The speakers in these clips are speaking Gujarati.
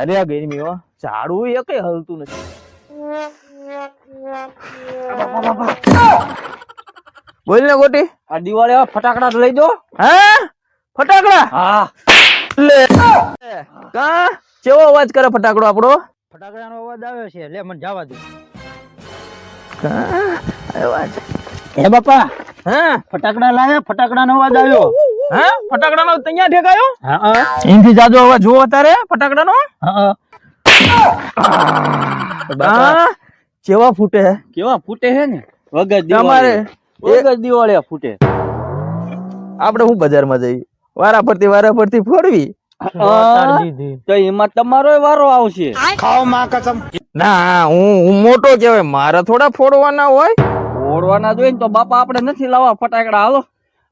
અરે આ ગરમી હો. ઝાડુ એ કઈ હલતું નથી. બોલ ને ગોટી. આ દિવાળી ફટાકડા લઈ દો હે? ફટાકડા? હા. લે. કા? કેવો અવાજ કરે ફટાકડો આપણો? ફટાકડાનો અવાજ આવે છે લે મને જવા દે. કા? અવાજ. હે બાપા? હા. ફટાકડા લાયા ફટાકડાનો અવાજ આવ્યો. હા? ફટાકડાનો તૈયાર ઠેકાયો? હા એનથી જાજો અવાજ જોવો તારે ફટાકડાનો. હા હા. કેવા ફૂટે હે? કેવા ફૂટે હે ને? વગર તમારે દિવાળી વગર દિવાળી ફૂટે. આપણે હું બજારમાં જઈ વારા પરથી વારા પરથી ફોડવી તો એમાં તમારો વારો આવશે. ના હું હું મોટો કેવાય મારા થોડા ફોડવાના હોય. ફોડવાના જોઈએ ને તો બાપા આપણે નથી લાવવા ફટાકડા. હાલો.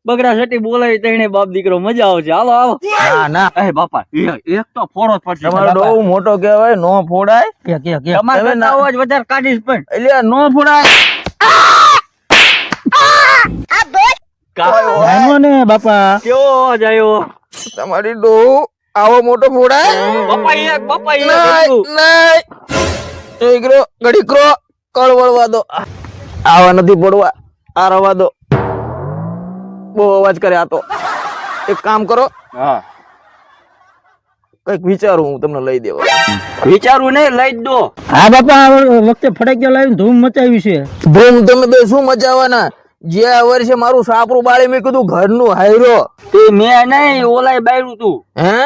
બગડા સટી બોલાવી તઈને બાપ દીકરો મજા આવશે. હાલો આવો ના ના. એ બાપા એક તો ફોડો પડશે તમારો ડોવ મોટો કહેવાય નો ફોડાય. કે કે કે તમારે અવાજ વધારે કાઢીશ પણ. એટલે આ નો ફોડાય. ને બાપા. કેવો અવાજ આવ્યો તમારી ડોહ આવો મોટો ફોડાય. બાપા એક બાપા એક. નહીં એકરો ગડીકરો કળવળવા દો. આવા નથી પડવા આ રવા દો. બહુ અવાજ કરે આ તો. એક કામ કરો. હા. કંઈક વિચારું હું તમને લઈ દેવા. વિચારું નહીં લઈ દો. હા બાપા આ વખતે ફટાકડા લાવીને ધૂમ મચાવી છે. ધૂમ તમે બે શું મચાવવાના? જે વર્ષે મારું સાપરું બાળી મેં કીધું ઘરનું હાયરો. તે મેં નહીં ઓલાય બાળ્યું તું. હે?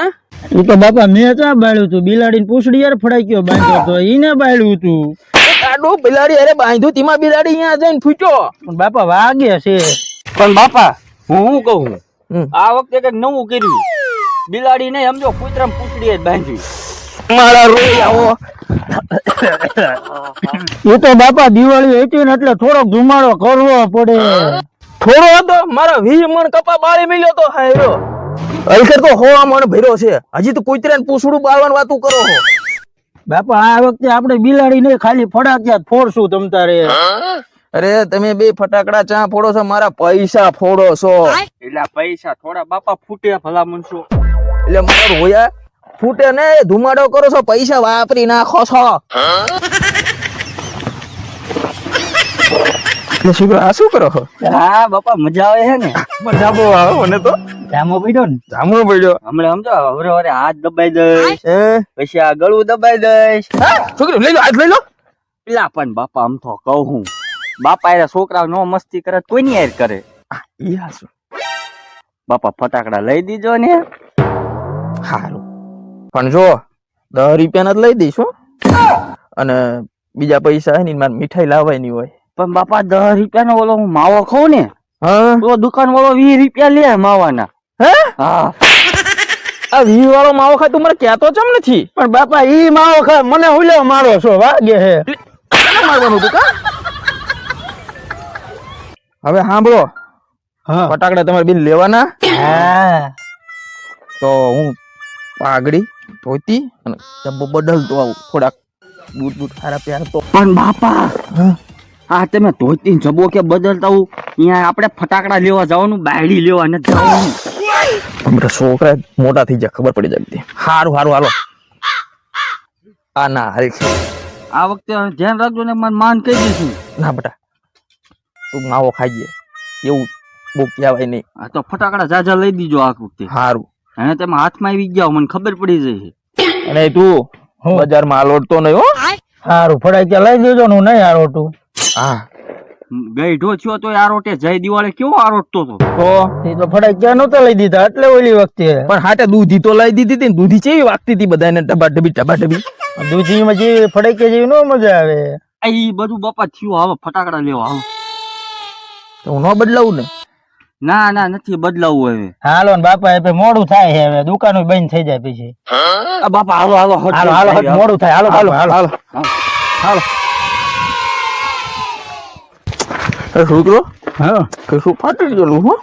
એ તો બાપા મેં ક્યાં બાળ્યું તું? બિલાડીને પૂછડી યાર ફટાક્યો બાંધ્યો તો. એને બાળ્યું તું. કાડું બિલાડી અરે બાંધ્યું તેમાં બિલાડી અહીંયા જઈને ફૂટ્યો પણ બાપા વાગે છે. પણ બાપા હું શું કહું આ વખતે કંઈક નવું કર્યું. બિલાડી ને સમજો કુતરામ પૂછડી બાંધી મારા રોઈ એ તો બાપા દિવાળી હતી ને એટલે થોડોક ધુમાડો કરવો પડે. થોડો હતો મારા વીસ મણ કપા બાળી મળ્યો તો હાયરો અલખર તો હોવા મણ ભર્યો છે. હજી તો કૂતરાને પૂછડું બાળવાનું વાતું કરો બાપા આ વખતે આપણે બિલાડી નહીં ખાલી ફડાક્યા ફોડશું તમ તારે. અરે તમે બે ફટાકડા ચા ફોડો છો મારા પૈસા ફોડો છો. એટલે પૈસા થોડા બાપા ફૂટે ભલા મનસો એટલે મારો હોયા ફૂટે ને ધુમાડો કરો છો પૈસા વાપરી નાખો છો. એટલે શું કરો? આ શું કરો હા બાપા મજા આવે છે ને. મજાબો આવે મને તો. જામો પડ્યો ને. જામણો પડ્યો. હમણાં સમજો હવરે હવરે હાથ દબાઈ દઈશ. પછી આ ગળું દબાઈ દઈશ. છોકરી લઈ લો હાથ લઈ લો. પેલા પણ બાપા આમ તો કહું હું. બાપા એ છોકરા નો મસ્તી કરે કોઈની યાર કરે? ઈ હાસુ બાપા ફટાકડા લઈ દીજો ને. સારું પણ જો દસ રૂપિયાના જ લઈ દઈશ અને બીજા પૈસા હે ને મારે મીઠાઈ લાવવાની હોય. પણ બાપા દસ રૂપિયા નો ઓલો હું માવો ખાઉં ને હા? તો દુકાન વાળો વીસ રૂપિયા લે માવાના. હે? હા. આ વી વાળો માવો ખાય તું મને કહેતો ચમ નથી? પણ બાપા ઈ માવો ખાય મને હુલ્યો મારો છો વાગે હે. મારવાનું કા? હવે સાંભળો. હા. ફટાકડા તમારે બિલ લેવાના. હા. તો હું પાઘડી ધોતી અને ચબ્બો બદલતો આવું. થોડાક બૂટ બૂટ સારા પહેરતો તો. પણ બાપા આ તમે ધોતી ને જબો કે બદલતા હું અહીંયા આપણે ફટાકડા લેવા જવાનું બાયડી લેવા નથી જવાનું. તમારા છોકરા મોટા થઈ જાય ખબર પડી જાય હારું સારું હાલો. આ ના હારી આ વખતે ધ્યાન રાખજો ને મને માન કહી દઈશું ના બેટા. તું માવો ખાઈએ એવું બહુ કહેવાય નહીં. આ તો ફટાકડા જાજા લઈ દીજો આ વખતે. હારું. અને તમે હાથમાં આવી ગયા મને ખબર પડી જશે અને તું હું? બજારમાં આલોડતો નહીં હો. સારું ફટાક્યા લઈ દેજો ને હું નહીં આરોટું હા. ગઈઢો થયો તો આરોટે જય દિવાળે કેવો આરોટતો હતો તો? એ તો ફટાક્યા નહોતા લઈ દીધા એટલે ઓલી વખતે. પણ હાટે દૂધી તો લઈ દીધી હતી ને દૂધી ચેવી વાગતી હતી બધાને ડબા ડબી ડબા ડબી દૂધીમાં જે ફટાક્યા જેવી નો મજા આવે. આ ઈ બધું બાપા થયું હવે ફટાકડા લેવા આવો તો હું ન બદલાવું ને? ના ના નથી બદલાવું હવે. હાલો ને બાપા હવે મોડું થાય છે હવે. દુકાનો બંધ થઈ જાય પછી. હા બાપા હાલો હાલો હાલો હાલો મોડું થાય. હાલો હાલો હાલો. હાલો. હાલો. છોકરો? હા. કે શું ફાટી ગયેલું હો?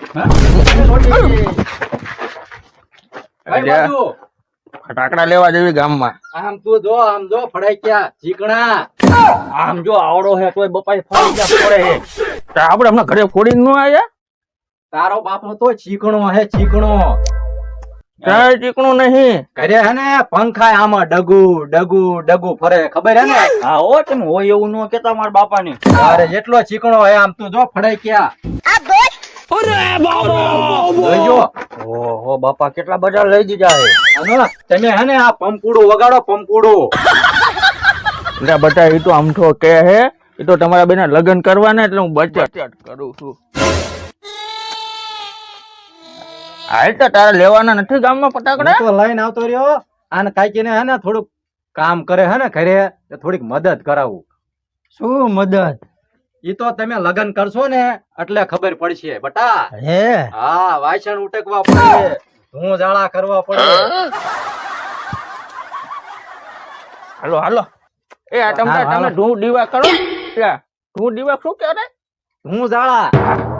ફટાકડા લેવા જેવી ગામમાં. આમ તું જો આમ જો ફડાક્યા ચીકણા. આમ જો આવડો હે તોય બપાઈ ફાડી ગયા પડે હે. તો આપણે હમણાં ઘરે ફોડીને ન આયા? તારો બાપો તો ચીકણો હે ચીકણો. કાંઈ ચીકણું નહીં? ઘરે હે ને પંખાય આમાં ડગુ ડગુ ડગુ ફરે ખબર હે ને? હા હો તમે હોય એવું ન કેતા મારા બાપાને. અરે જેટલો ચીકણો હે આમ તું જો ફડાઈ ક્યાં જો! ઓહો બાપા કેટલા બધા લઈ દીધા હે તમે હે ને આ પંપુડો વગાડો પંપુડો એટલે બટા એ તો આમઠો કે હે એ તો તમારા બેના લગ્ન કરવાના એટલે હું બચત કરું છું. હાલ તો તારે લેવાના નથી ગામમાં ફટાકડા? તો લઈને આવતો રહ્યો. આને કાંઈક ને હે ને થોડુંક કામ કરે હે ને ઘરે થોડીક મદદ કરાવું. શું મદદ? ઈ તો તમે લગન કરશો ને એટલે ખબર પડશે બટા. હે? હા વાસણ ઉટકવા પડે હું જાળા કરવા પડે હાલો હાલો. એ આ તમતા તમે ઢૂં દીવા કરો. ઢૂં દીવા શું કહેવાય? હું જાળા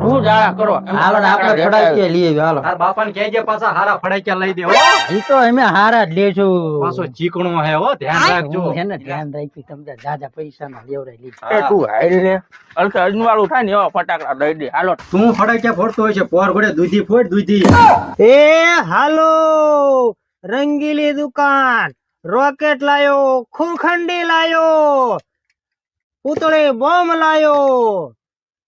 ઢૂં જાળા કરો. હાલો આપણે ફડાકીએ લઈ આવ્યો હાલો. તાર બાપાને કહેજે પાછા હારા ફડાક્યા લઈ દેવો ઈ તો અમે હારા જ લેશું પાછો ચીકણો હે હો ધ્યાન રાખજો. એને ધ્યાન રાખી તમને જાજા પૈસા ના લેવડાઈ લીધા એ તું હાલ ને અલકે અજવાળું થાય ને એવા ફટાકડા દઈ દે. હાલો. તું ફડાક્યા ફોડતો હોય છે પોર ઘોડે દૂધી ફોડ દૂધી. એ હાલો. રંગીલી દુકાન. રોકેટ લાયો ખુરખંડી લાયો. પૂતળી બોમ્બ લાયો.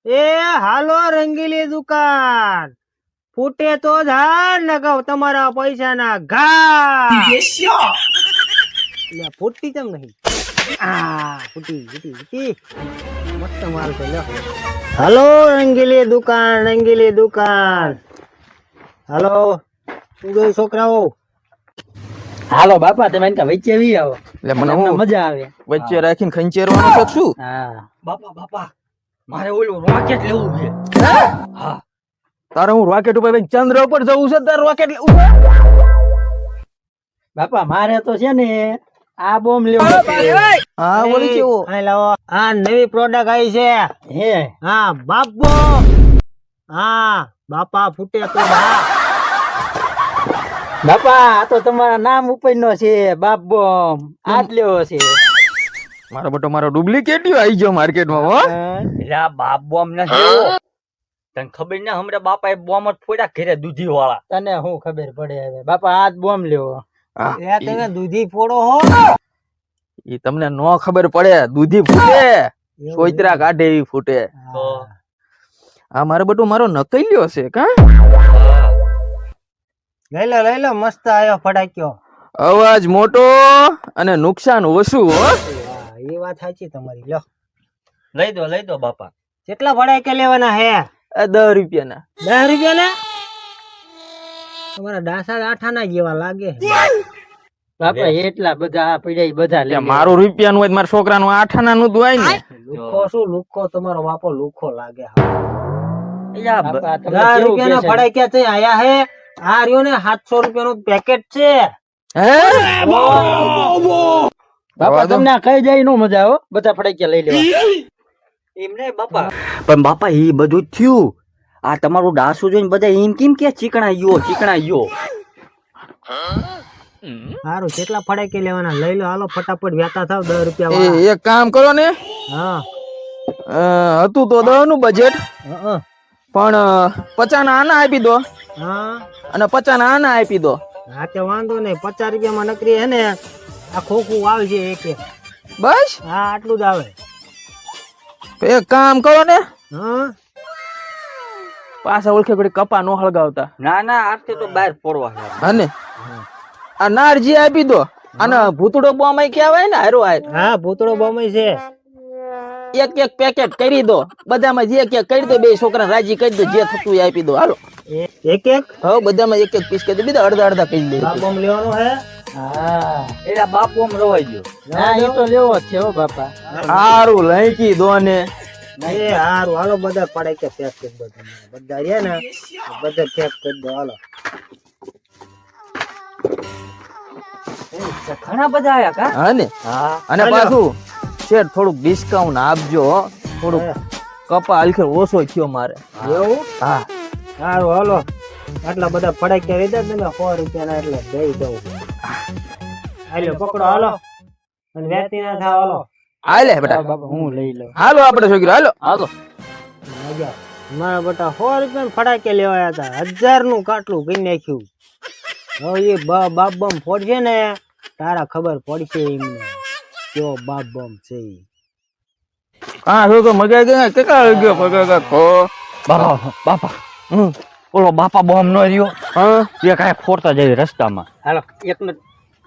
એ હાલો રંગીલી દુકાન. ફૂટે તો ધાર ને કહું તમારા પૈસા ના ઘા ફૂટતી કેમ નહીં. આ ફૂટી ફૂટી ફૂટી. મસ્ત માલ છે હાલો રંગીલી દુકાન રંગીલી દુકાન. હાલો શું ગયું છોકરાઓ? હાલો બાપા તમે એનકા વચ્ચે આવી આવો. એટલે મને મજા આવે. વચ્ચે રાખીને ખંચેરવાનું છે કે શું? હા. બાપા બાપા. મારે ઓલું રોકેટ લેવું છે. તારે હું રોકેટ ઉપર ચંદ્ર ઉપર જવું છે તારે રોકેટ બાપા મારે તો છે ને આ બોમ્બ લેવો હા બોલી કેવો? અહીં લાવો. આ નવી પ્રોડક્ટ આવી છે. હે? હા બાપો. હા બાપા ફૂટે તો બા. બાપા આ તો તમારા નામ ઉપર નો છે બાપ બોમ્બ આ જ લેવો છે. મારો બટો મારો ડુપ્લિકેટ આવી ગયો માર્કેટમાં હો. એટલે બાપ બોમ ના જેવો તને ખબર ના હમણાં બાપા એ બોમ જ ફોડ્યા ઘરે દૂધી વાળા તને શું ખબર પડે હવે? બાપા આ બોમ લેવો એ તમે દૂધી ફોડો હો. એ તમને નો ખબર પડે દૂધી ફૂટે. સોયત્રા કાઢે એવી ફૂટે. આ મારો બટુ મારો નકલ્યો છે કા? લઈ લો લઈ લો મસ્ત આવ્યો ફટાક્યો. અવાજ મોટો અને નુકસાન ઓછું હા, એ વાત સાચી તમારી. લો લઈ દો લઈ દો બાપા. કેટલા ફટાક્યા લેવાના હે? દસ રૂપિયાના. દસ રૂપિયાના? તમારા ડાસા આઠાના જેવા લાગે. બાપા એટલા બધા પડ્યા બધા એટલે મારું રૂપિયાનું હોય તો મારા છોકરાનું આઠાનાનું નું દુઆય ને. લુખો શું લુખો? તમારો બાપો લુખો લાગે. રૂપિયા ના દસ રૂપિયાના ફટાક્યા છે આયા હે? આ રહ્યો ને સાતસો રૂપિયાનું પેકેટ છે. હે? બાપા તમને કઈ જાય નો મજા આવો બધા ફટાક્યા લઈ લેવા. એમને બાપા. પણ બાપા એ બધું થયું. આ તમારું ડાસુ જોઈને બધા એમ કેમ કે ચીકણા યો ચીકણા યો સારું કેટલા ફટાક્યા લેવાના લઈ લો. હાલો ફટાફટ વ્યાતા થાવ દસ રૂપિયા એક કામ કરો ને. હા. હતું તો દસનું બજેટ પણ પચાસ ના આના આપી દો. હા. અને પચાના આના આપી દો. હા તે વાંધો નહીં. પચાસ રૂપિયામાં નકરી હે ને આ ખોખું આવશે એક એક. બસ? હા આટલું જ આવે. એક કામ કરો ને. હા? પાછા ઓળખે ઘડી કપા નો હળગાવતા. ના ના આરતી તો બહાર પડવા હને આ નારજી આપી દો. અને ભૂતડો બોમ્બ કહેવાય ને? હારો આય હા ભૂતડો બમય છે. એક એક પેકેટ કરી દો. બધામાં જે એક એક કરી દો બે છોકરા રાજી કરી દો જે થતું એ આપી દો. હાલો. એક એક? હવે બધામાં એક એક પીસ કરી દો. બીજા અડધા અડધા કરી દે. બોમ લેવાનો હે? હા. એટલે બાપુ આમ રોવાઈ ગયો. ના એ તો લેવો છે હો બાપા. સારું લઈકી દો ને હારું. હાલો બધા પડે કે પેક કરી દો તમે બધા રહ્યા ને બધા પેક કરી દો. હાલો. ઘણા બધા આયા કા? હા ને. હા. અને પાછું? શેઠ થોડુંક ડિસ્કાઉન્ટ આપજો થોડુંક કપા હલકે ઓછો થયો મારે. એવું? હા. હારું હાલો. આટલા બધા ફડાક્યા લીધા તમે સો રૂપિયાના એટલે દઈ દઉં. હાલો પકડો હાલો. અને વેતી ના થા હાલો. હાલે બેટા. બાપા હું લઈ લઉં. હાલો આપણે છોકરો હાલો. હાલો. મારા બેટા સો રૂપિયા ફટાકે લેવાયા હતા. હજારનું કાટલું કઈ નાખ્યું. હવે એ બાપ બમ ફોડશે ને તારા ખબર પડશે એમને. કેવો બાપ બમ છે. હા શું તો મજા ગઈ ને? કેટલા આવી ગયો પગે ખો બાપા બાપા. હમ ઓલો બાપા બોમ નો રહ્યો. હા? એ કાંઈ ફોડતા જાય રસ્તામાં. હાલો એક ને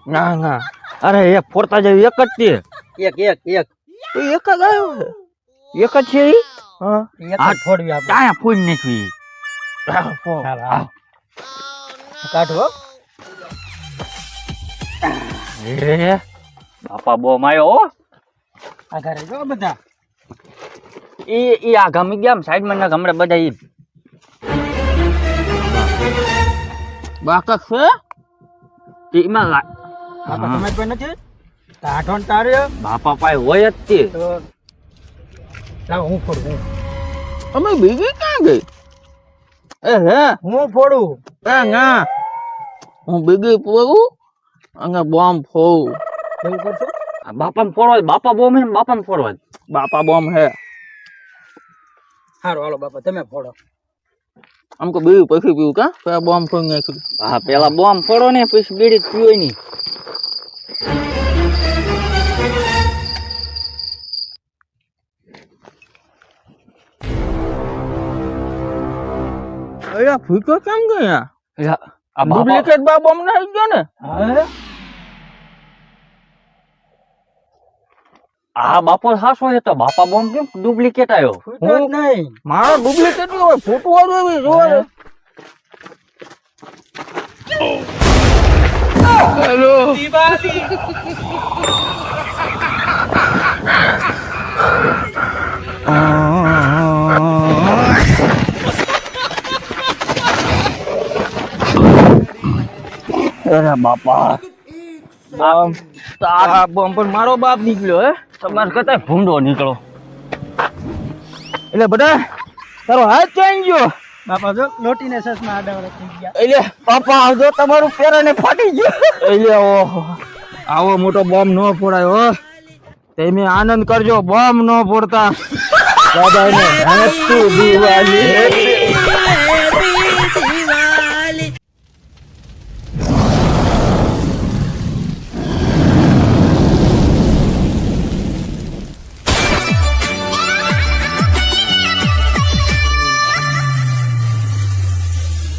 ના ના. અરે એ ફોડતા જાય એક જ છે. એક એક એક. એક જ આવ્યો છે. એક જ છે ઈ? હા. આ ફોડવી આપણે. નથી. હાલો, હાલો. કાઢો એ બાપા બો માયો હો. ઘરે જો બધા. એ એ આ ગમી ગયા સાઈડમાં ના ગમડે બધા ઈ. બાકા છે? લા- બાપા હા. તમારી નથી? કાઢો ને બાપા પાસે હોય જ તે. હું ફોડું અમે બીજી ક્યાં ગઈ? એ હે? હું ફોડું? ના હું બીજી પોરું અને બોમ્બ એવું કરશો? આ બાપાને ફોડવા બાપા બોમ હે ને બાપાને ફોડવા બાપા બોમ્બ હે સારું હાલો બાપા તમે ફોડો. અમકો બીજું પછી પીવું કા? પેલા બોમ્બ ફોઈ નાખ્યું. હા પેલા બોમ ફોડો ને પછી બીડી પીવાય નહીં. અરે ફૂકો કેમ ગયા? ડુપ્લિકેટ બાબો બોમ્બ આવી ગયો ને. આ બાપો સાસો છે તો બાપા બોમ કેમ ડુપ્લિકેટ આવ્યો નહીં. મારો ડુપ્લિકેટ હોય ફોટો વાળો એવી જોવા હેલો અરે બાપા બોમ્બ આ બોમ્બ પણ મારો બાપ નીકળ્યો હે તમારે કતા ભૂંડો નીકળો એટલે બધા તારો હાથ ચાઈ ગયો બાપા જો લોટીને સસમાં આડાવડા થઈ ગયા. એટલે બાપા આવજો તમારું પેરાને ફાટી ગયું. એટલે ઓહો. આવો મોટો બોમ્બ ન ફોડાય હો. તમે આનંદ કરજો બોમ્બ ન ફોડતા. દાદાને હેપી દિવાળી